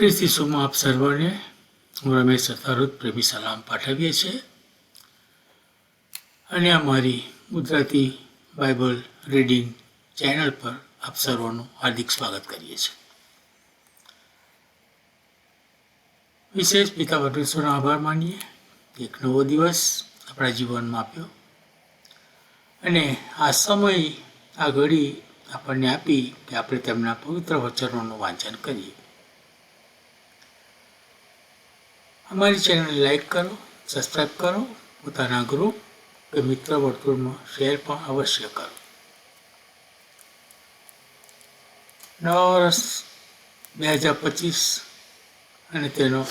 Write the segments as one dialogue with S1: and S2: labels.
S1: ખ્રિસ્તી શોમાં આપ સર્વને હું રમેશ સતારુત પ્રેમી સલામ પાઠવીએ છીએ. અને આ મારી ગુજરાતી બાઇબલ રીડિંગ ચેનલ પર આપ સર્વનું હાર્દિક સ્વાગત કરીએ છીએ. વિશેષ પિતા વટેશ્વરનો આભાર માનીએ. એક નવો દિવસ આપણા જીવનમાં આપ્યો. અને આ સમય, આ ઘડી આપણને આપી કે આપણે તેમના પવિત્ર વચનોનું વાંચન કરીએ. અમારી ચેનલને લાઈક કરો સબસ્ક્રાઈબ કરો, પોતાના ગ્રુપ કે મિત્ર વર્તુળમાં શેર પણ અવશ્ય કરો. નવા વર્ષ બે હજાર પચીસ અને તેનો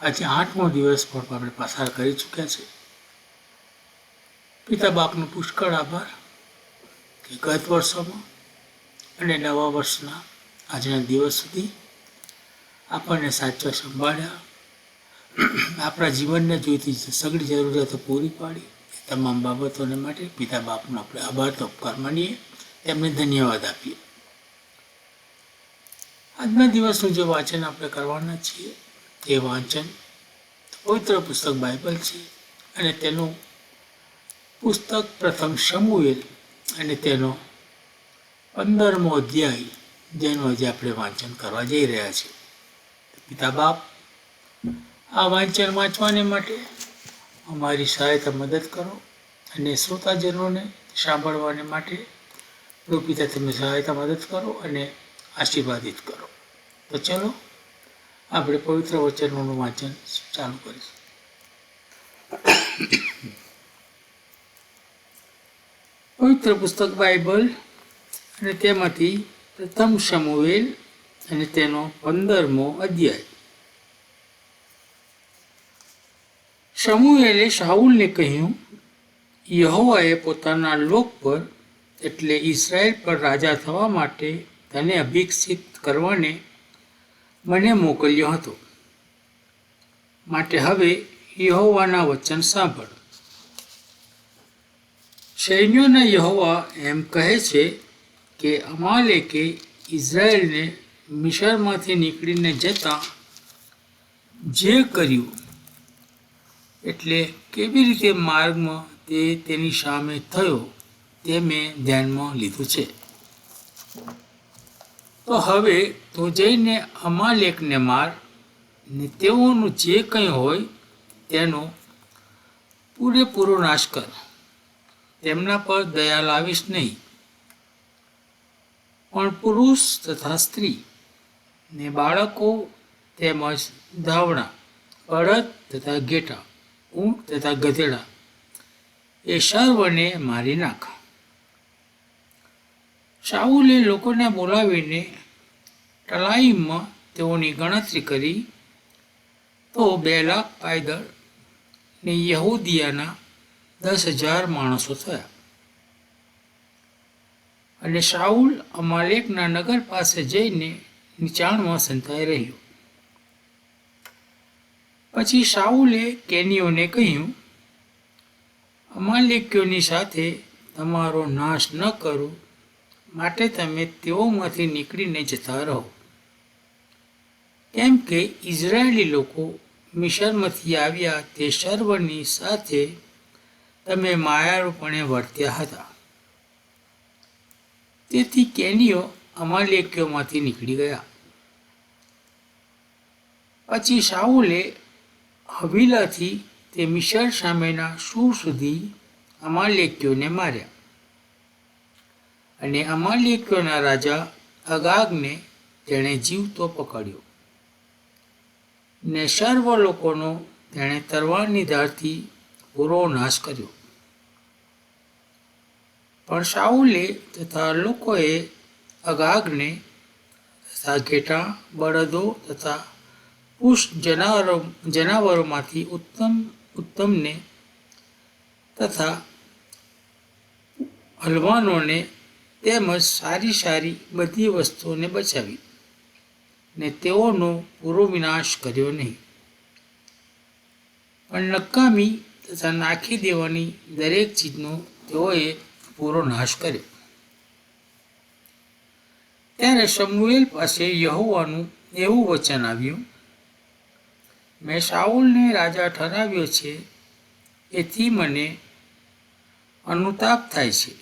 S1: આજે આઠમો દિવસ પણ આપણે પસાર કરી ચૂક્યા છે. પિતા બાપનો પુષ્કળ આભાર કે ગત વર્ષોમાં અને નવા વર્ષના આજના દિવસ સુધી આપણને સાચા સંભાળ્યા આપણા જીવનને જોઈતી સગળી જરૂરિયાતો પૂરી પાડી. તમામ બાબતોને માટે પિતા બાપનો આપણે આભાર તો ઉપકાર માનીએ. તેમને ધન્યવાદ આપીએ. આજના દિવસનું જે વાંચન આપણે કરવાના છીએ, તે વાંચન પવિત્ર પુસ્તક બાઇબલ છે અને તેનું પુસ્તક પ્રથમ સમુએલ અને તેનો પંદરમો અધ્યાય જેનું આજે આપણે વાંચન કરવા જઈ રહ્યા છીએ. પિતા બાપ આ વાંચન વાંચવાને માટે અમારી સહાયતા મદદ કરો અને શ્રોતાજનોને સાંભળવાને માટે રૂપિતા તમે સહાયતા મદદ કરો અને આશીર્વાદિત કરો. તો ચલો, આપણે પવિત્ર વચનોનું વાંચન ચાલુ કરીશું. પવિત્ર પુસ્તક બાઇબલ અને તેમાંથી પ્રથમ સમુવેલ અને તેનો પંદરમો અધ્યાય. સમુએલે શાહુલને કહ્યું, યહોવાએ પોતાના લોક પર, એટલે ઇસરાયેલ પર રાજા થવા માટે તને અભિક્ષિત કરવાને મને મોકલ્યો હતો. માટે હવે યહોવાના વચન સાંભળ. સૈન્યોના યહોવા એમ કહે છે કે, અમાલેકે ઇઝરાયેલને મિશરમાંથી નીકળીને જતાં જે કર્યું એટલે કેવી રીતે માર્ગમાં તે તેની સામે થયો તે મેં ધ્યાનમાં લીધું છે. તો હવે તો જઈને અમાલેકને માર ને તેઓનું જે કંઈ હોય તેનો પૂરેપૂરો નાશ કર. તેમના પર દયા લાવીશ નહીં. પણ પુરુષ તથા સ્ત્રી ને બાળકો તેમજ ધાવણા બળદ તથા ઘેટા ઊંટ તથા ગધેડા. એ સર્વને મારી નાખા. શાઉલે લોકોને બોલાવીને ટલાઈમમાં તેઓની ગણતરી કરી તો બે લાખ પાયદળ ને યહૂદિયાના દસ હજાર માણસો થયા. અને શાઉલ અમાલેકના નગર પાસે જઈને નીચાણમાં સંતાઈ રહ્યો. પછી સાઉલે કેનીઓને કહ્યું અમાલેકીઓની સાથે તમારો નાશ ન કરું, માટે તમે તેઓમાંથી નીકળીને જતા રહો. કેમ કે ઇઝરાયેલી લોકો મિશરમાંથી આવ્યા તે સર્વની સાથે તમે માયારૂપણે વર્ત્યા હતા. તેથી કેનીઓ અમાલેકીઓમાંથી નીકળી ગયા. પછી શાઉલે હવીલાથી તે મિશર સામેના સૂર સુધી અમાલેક્યોને માર્યા. અને અમાલેક્યોના રાજા અગાગને તેણે જીવતો પકડ્યો. ને સર્વ લોકોનો તેણે તરવારની ધારથી પૂરો નાશ કર્યો. પણ સાઉલે તથા લોકોએ અગાગને તથા ઘેટા બળદો તથા પુષ્ટ જનાવરો, જનાવરોમાંથી ઉત્તમ, ઉત્તમને તથા હલવાનોને તેમજ સારી સારી બધી વસ્તુઓને બચાવી ને તેઓનો પૂરો વિનાશ કર્યો નહીં. પણ નકામી તથા નાખી દેવાની દરેક ચીજનો તેઓએ પૂરો નાશ કર્યો. ત્યારે સમુએલ પાસે યહોવાનું એવું વચન આવ્યું મેં શાઉલને રાજા ઠરાવ્યો છે, એથી મને અનુતાપ થાય છે,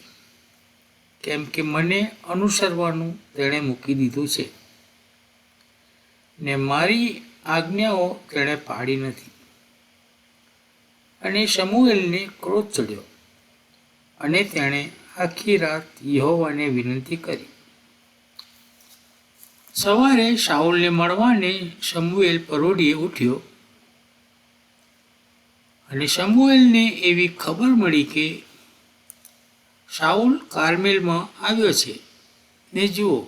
S1: કેમ કે મને અનુસરવાનું તેણે મૂકી દીધું છે. ને મારી આજ્ઞાઓ તેણે પાડી નથી. અને સમુએલને ક્રોધ ચડ્યો અને તેણે આખી રાત યહોવાને વિનંતી કરી. સવારે શાઉલને મળવાને સમુએલ પરોઢીએ ઉઠ્યો. અને સમુએલને એવી ખબર મળી કે શાઉલ કાર્મેલમાં આવ્યો છે. ને જુઓ,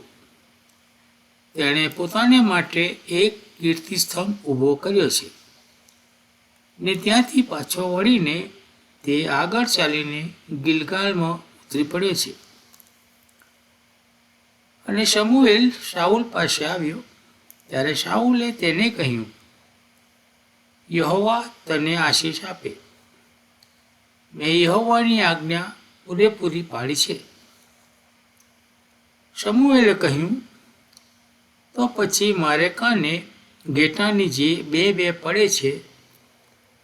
S1: તેણે પોતાને માટે એક કીર્તિસ્તંભ ઊભો કર્યો છે. ને ત્યાંથી પાછો વળીને તે આગળ ચાલીને ગિલગાલમાં ઉતરી પડ્યો છે. અને સમુએલ શાઉલ પાસે આવ્યો, ત્યારે શાઉલે તેને કહ્યું, યહોવા તને આશીષ આપે. મેં યહોવાની આજ્ઞા પૂરેપૂરી પાડી છે. સમુએલે કહ્યું, તો પછી મારે કાને ઘેટાની જે બે બે પડે છે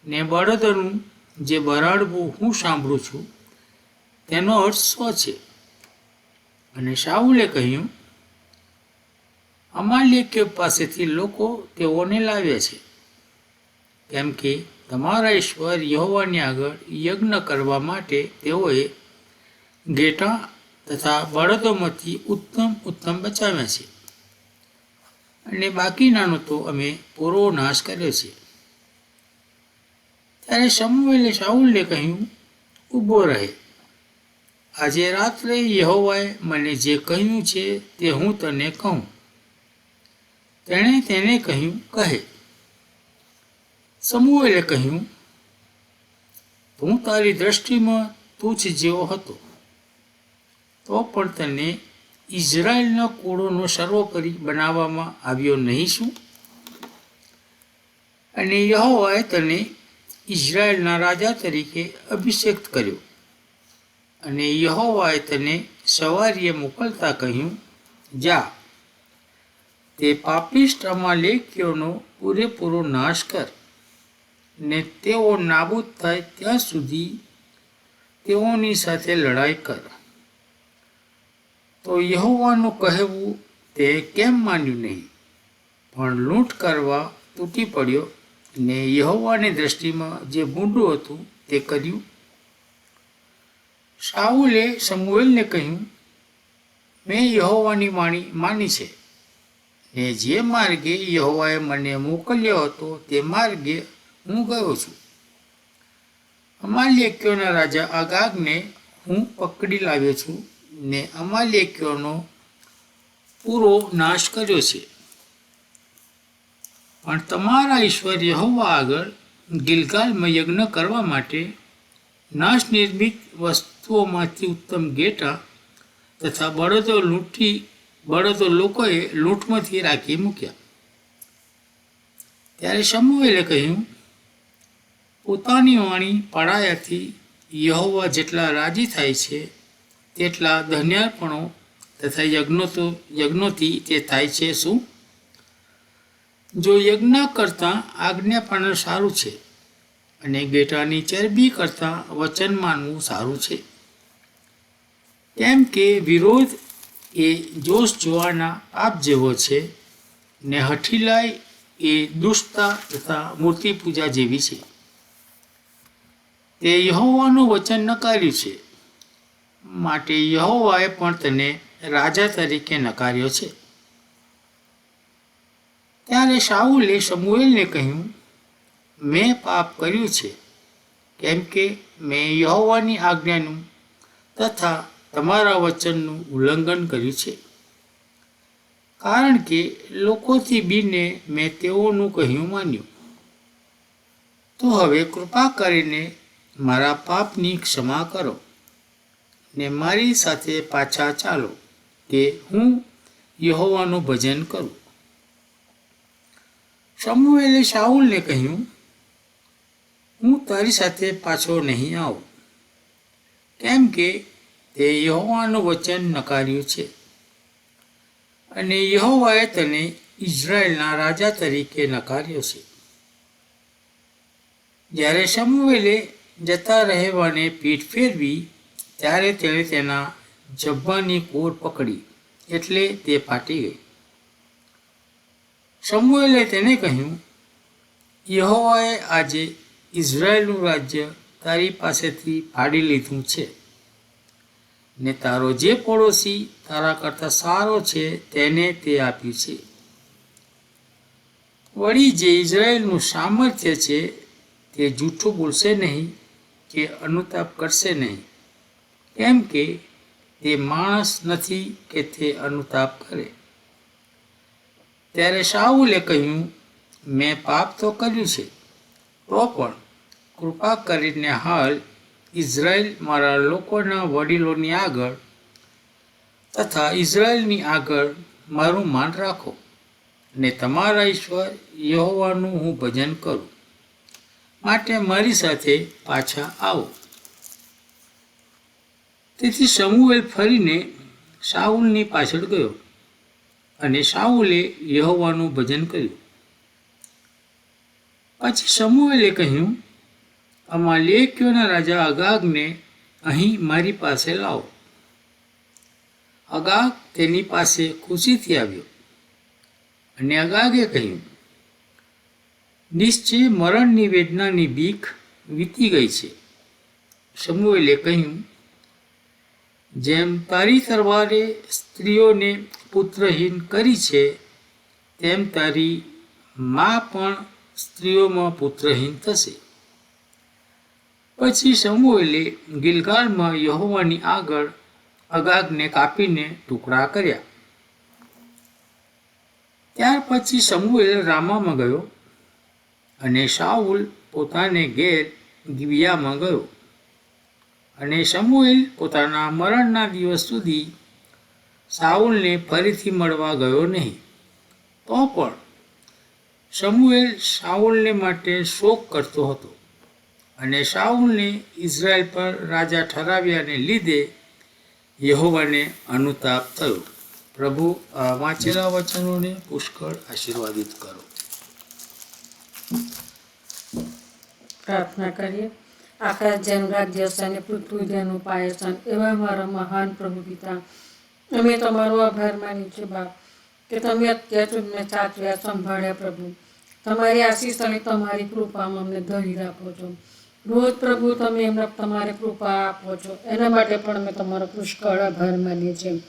S1: ને બળદનું જે બરાડવું હું સાંભળું છું, તેનો અર્થ શું છે? અને શાહુલે કહ્યું અમાલ્યક્ય પાસેથી લોકો તેઓને લાવ્યા છે. કેમ કે તમારા ઈશ્વર યહોવાની આગળ યજ્ઞ કરવા માટે તેઓએ ઘેટાં તથા બળદોમાંથી ઉત્તમ ઉત્તમ બચાવ્યા છે. અને બાકીનાનો તો અમે પૂરો નાશ કર્યો છે. ત્યારે સમુએલે શાહુલને કહ્યું ઊભો રહે. આજે રાત્રે યહોવાએ મને જે કહ્યું છે તે હું તને કહું. તેણે તેને કહ્યું, કહે. સમુએલે કહ્યું, હું તારી દ્રષ્ટિમાં તુચ્છ જેવો હતો. તો પણ તને ઇઝરાયલના કુળોનો સર્વોપરી બનાવવામાં આવ્યો નહીં શું? અને યહોવાએ તને ઇઝરાયલના રાજા તરીકે અભિષેક કર્યો. અને યહોવાએ તને સવારીએ મોકલતા કહ્યું, જા તે પાપિષ્ટ અમાલેકીઓનો પૂરેપૂરો નાશ કર ને તેઓ નાબૂદ થાય ત્યાં સુધી તેઓની સાથે લડાઈ કર. તો યહોવાનું કહેવું તે કેમ માન્યું નહીં? પણ લૂંટ કરવા તૂટી પડ્યો ને યહોવાની દ્રષ્ટિમાં જે ભૂંડું હતું તે કર્યું. શાહુલે સમુએલને કહ્યું, મેં યહોવાની માણી માની છે. ને જે માર્ગે યહોવાએ મને મોકલ્યો હતો, તે માર્ગે હું ગયો છું. અમાલ્યક્યોના રાજા અગાગને હું પકડી લાવ્યો છું ને અમાલ્યક્યોનો પૂરો નાશ કર્યો છે. પણ તમારા ઈશ્વર યહોવા આગળ ગિલગાલમાં યજ્ઞ કરવા માટે નાશ નિર્મિત વસ્તુઓમાંથી ઉત્તમ ગેટા તથા બળદો લૂંટી બળદો લોકોએ લૂંટમાંથી રાખી મૂક્યા. ત્યારે સમુએલે કહ્યું, પોતાની વાણી પડાયાથી યહોવા જેટલા રાજી થાય છે, તેટલા ધન્યાર્પણો તથા યજ્ઞો તો યજ્ઞોથી તે થાય છે શું? જો યજ્ઞ કરતાં આજ્ઞાપણ સારું છે અને ગેટાની ચરબી કરતાં વચન માનવું સારું છે. કેમ કે વિરોધ એ જોશ જોવાના આપ જેવો છે ને હઠીલાઈ એ દુષ્ટતા તથા મૂર્તિ પૂજા જેવી છે. તે યહોવાનું વચન નકાર્યું છે. માટે યહોવાએ પણ તને રાજા તરીકે નકાર્યો છે. ત્યારે શાહુલે સમુએલને કહ્યું, મેં પાપ કર્યું છે, કેમ કે મેં યહોવાની આજ્ઞાનું તથા તમારા વચનનું ઉલ્લંઘન કર્યું છે. કારણ કે લોકોથી બીને મેં તેઓનું કહ્યું માન્યું. તો હવે કૃપા કરીને મારા પાપની ક્ષમા કરો ને મારી સાથે પાછા ચાલો કે હું યહોવાનું ભજન કરું. સમુએલે શાહુલને કહ્યું, હું તારી સાથે પાછો નહીં આવું. કેમ કે તે યહોવાનું વચન નકાર્યું છે. અને યહોવાએ તને ઇઝરાયલના રાજા તરીકે નકાર્યો છે. જ્યારે સમુએલે જતા રહેવાને પીઠ ફેરવી, ત્યારે તેણે તેના જબ્બાની કોર પકડી, એટલે તે ફાટી ગઈ. સમુએલે તેને કહ્યું, યહોવાએ આજે ઇઝરાયલનું રાજ્ય તારી પાસેથી ફાડી લીધું છે. ને તારો જે પડોશી તારા કરતાં સારો છે, તેને તે આપ્યું છે. વળી જે ઇઝરાયલનું સામર્થ્ય છે, તે જૂઠું બોલશે નહીં કે અનુતાપ કરશે નહીં. કેમ કે તે માણસ નથી કે તે અનુતાપ કરે. ત્યારે શાહુલે કહ્યું, મેં પાપ તો કર્યું છે, તો પણ કૃપા કરીને હાલ ઇઝરાયલ મારા લોકોના વડીલોની આગળ તથા ઇઝરાયલની આગળ મારું માન રાખો ને તમારા ઈશ્વર યહોવાનું હું ભજન કરું. માટે મારી સાથે પાછા આવો. તેથી સમુએલ ફરીને શાઉલની પાછળ ગયો અને શાઉલે યહોવાનું ભજન કર્યું. પછી સમુએલે કહ્યું અમાલેકીઓના રાજા અગાગને અહીં મારી પાસે લાવો. અગાગ તેની પાસે ખુશીથી આવ્યો અને અગાગે કહ્યું, નિશ્ચય મરણની વેદનાની બીક વીતી ગઈ છે. સમુએલે કહ્યું, જેમ તારી તરવારે સ્ત્રીઓને પુત્રહીન કરી છે, તેમ તારી મા પણ સ્ત્રીઓમાં પુત્રહીન થશે. પછી સમુએલે ગિલગાલમાં યહોવાની આગળ અગાગને કાપીને ટુકડા કર્યા. ત્યાર પછી સમુએલ રામામાં ગયો અને શાઉલ પોતાને ઘેર ગિબિયામાં ગયો. અને સમુએલ પોતાના મરણના દિવસ સુધી સાઉલને ફરીથી મળવા ગયો નહીં. તો પણ સમુએલ સાઉલને માટે શોક કરતો હતો. અને શાઉલને ઇઝરાયલ પર રાજા ઠરાવ્યાને લીધે યહોવાને અનુતાપ થયો. પ્રભુ, આ વાંચેલા વચનોને પુષ્કળ આશીર્વાદિત કરો.
S2: પ્રાર્થના કરીએ. આકાશ જેમ રાજ્ય છે અને પૃથ્વી જેનું પાય છે એવા મારા મહાન પ્રભુ પિતા, અમે તમારો આભાર માની છે બાપ, કે તમે અત્યાર સુધી સાચવ્યા સંભાળ્યા પ્રભુ. તમારી આશીષ અને તમારી કૃપામાં અમને ધરી રાખો છો. રોજ પ્રભુ, તમે એમને તમારે કૃપા આપો છો. એના માટે પણ અમે તમારો પુષ્કળ આભાર માનીએ છીએ.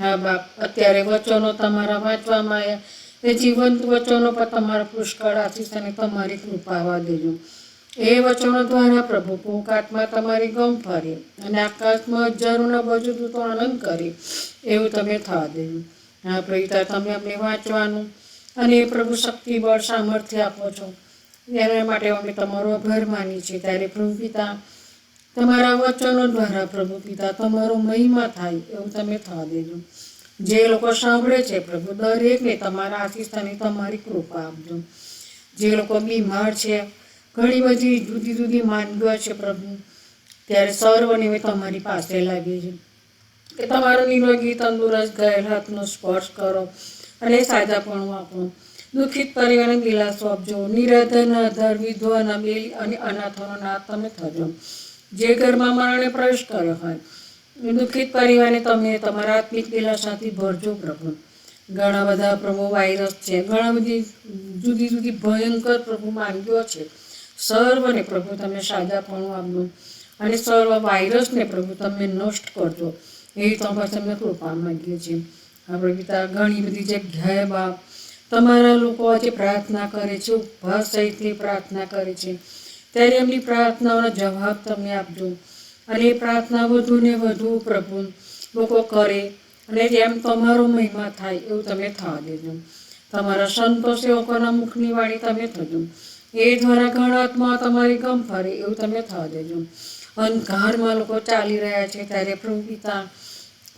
S2: હા બાપ, અત્યારે વચનો તમારા વાંચવામાં આવ્યા. એ જીવંત વચનો પર તમારા પુષ્કળ આશીષ અને તમારી કૃપા આવવા દેજો. એ વચનો દ્વારા પ્રભુ પુકાતમાં તમારી ગમ ફરી અને આકાશમાં હજારોના બજુ તો આનંદ કરી, એવું તમે થવા દેજો. હા પ્રવિતા તમે અમને વાંચવાનું અને એ પ્રભુ શક્તિ બળ સામર્થ્ય આપો છો. એના માટે અમે તમારો આભાર માની છીએ. ત્યારે પ્રભુ પિતા, તમારા વચનો દ્વારા પ્રભુ પિતા, તમારો મહિમા થાય એવું તમે થવા દેજો. જે લોકો સાંભળે છે પ્રભુ, દરેકને તમારા આશીષ અને તમારી કૃપા આપજો. જે લોકો બીમાર છે, ઘણી બધી જુદી જુદી માંદગીઓ છે પ્રભુ, ત્યારે સર્વને અમે તમારી પાસે લાગી છે. કે તમારો નિરોગી, તંદુરસ્ત ગયેલ હાથનો સ્પર્શ કરો અને સાજાપણું આપો. દુઃખિત પરિવારને દિલાસો આપજો નિરાધન આધાર વિધવાના બેલી અને અનાથોનો નાથ તમે થજો. જે ઘરમાં મરણે પ્રવેશ કર્યો હોય દુઃખિત પરિવારને તમે તમારા આત્મિક દિલાસાથી ભરજો પ્રભુ. ઘણા બધા પ્રભુ વાયરસ છે. ઘણા બધી જુદી જુદી ભયંકર પ્રભુ માંગ્યો છે. સર્વને પ્રભુ તમે સાજાપણું આપજો અને સર્વ વાયરસને પ્રભુ તમે નષ્ટ કરજો. એ તમારે તમે કૃપા માગીએ છીએ. આપણે પિતા ઘણી બધી જગ્યાએ બાપ તમારા લોકો આજે પ્રાર્થના કરે છે ઉપવાસ સહિતની પ્રાર્થના કરે છે. ત્યારે એમની પ્રાર્થનાઓનો જવાબ તમે આપજો. અને એ પ્રાર્થના વધુ ને વધુ પ્રભુ લોકો કરે અને જેમ તમારો મહિમા થાય એવું તમે થવા દેજો. તમારા સંતો સેવકોના મુખની વાણી તમે થજો. એ દ્વારા ઘણા આત્મા તમારી ગમ ફરે એવું તમે થવા દેજો. અંધકારમાં લોકો ચાલી રહ્યા છે ત્યારે પ્રભુ પિતા,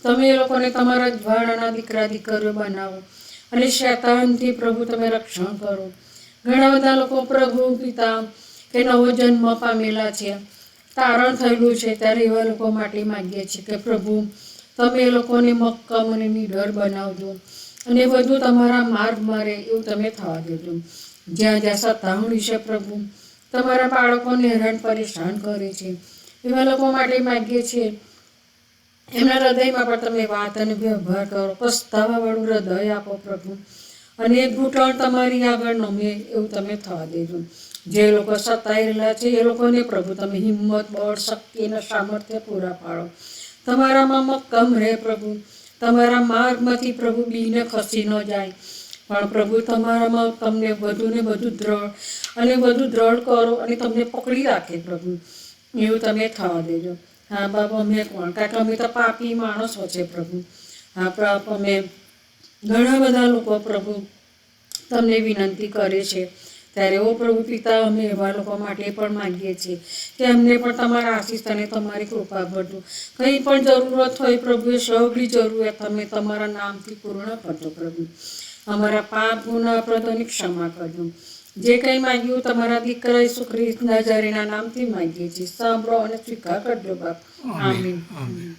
S2: તમે એ લોકોને તમારા જ્વાળાના દીકરા, દીકરીઓ બનાવો. અને શૈતાનથી પ્રભુ તમે રક્ષણ કરો. ઘણા બધા લોકો પ્રભુ, પિતા કે નવો જન્મ પામેલા છે. તારણ થયેલું છે ત્યારે એવા લોકો માટે માગીએ છીએ કે પ્રભુ, તમે એ લોકોને મક્કમ અને નિડર બનાવજો અને બધું તમારા માર્ગમાં રહે એવું તમે થવા દેજો. જ્યાં જ્યાં સત્તાવણી છે પ્રભુ, તમારા બાળકોને હેરાન પરેશાન કરે છે. એવા લોકો માટે માગીએ છીએ એમના હૃદયમાં પણ તમે વાત અને વ્યવહાર કરો. પસ્તાવાવાળું હૃદય આપો પ્રભુ. અને ઘૂંટણ તમારી આગળ નમે એવું તમે થવા દેજો. જે લોકો સતાયેલા છે, એ લોકોને પ્રભુ તમે હિંમત, બળ, શક્તિ અને સામર્થ્ય પૂરા પાડો. તમારામાં મક્કમ રહે પ્રભુ. તમારા માર્ગમાંથી પ્રભુ બીને ખસી ન જાય. પણ પ્રભુ તમારામાં તમને વધુ ને વધુ દ્રઢ અને વધુ દ્રઢ કરો અને તમને પકડી રાખે પ્રભુ. એવું તમે થવા દેજો. હા બાબા અમે કોણ? કારણ કે અમે તો પાપી માણસો છે, પ્રભુ. હા પ્રભુ અમે ઘણા બધા લોકો, પ્રભુ, તમને વિનંતી કરે છે. ત્યારે, ઓ પ્રભુ પિતા, અમે એવા લોકો માટે પણ માગીએ છીએ કે અમને પણ તમારા આશીષ અને તમારી કૃપા ભરજો. કંઈ પણ જરૂરત હોય, પ્રભુ, એ સૌની જરૂરિયાત તમે તમારા નામથી પૂર્ણ કરજો, પ્રભુ. અમારા પાપ ગુના અપરાધોની ક્ષમા કરજો. જે કંઈ માંગ્યું તમારા દીકરા ઈસુ ખ્રિસ્ત નજારીના નામથી માંગીએ છીએ. સાંભળો અને સ્વીકાર કરજો બાપ. આમીન.
S1: આમીન.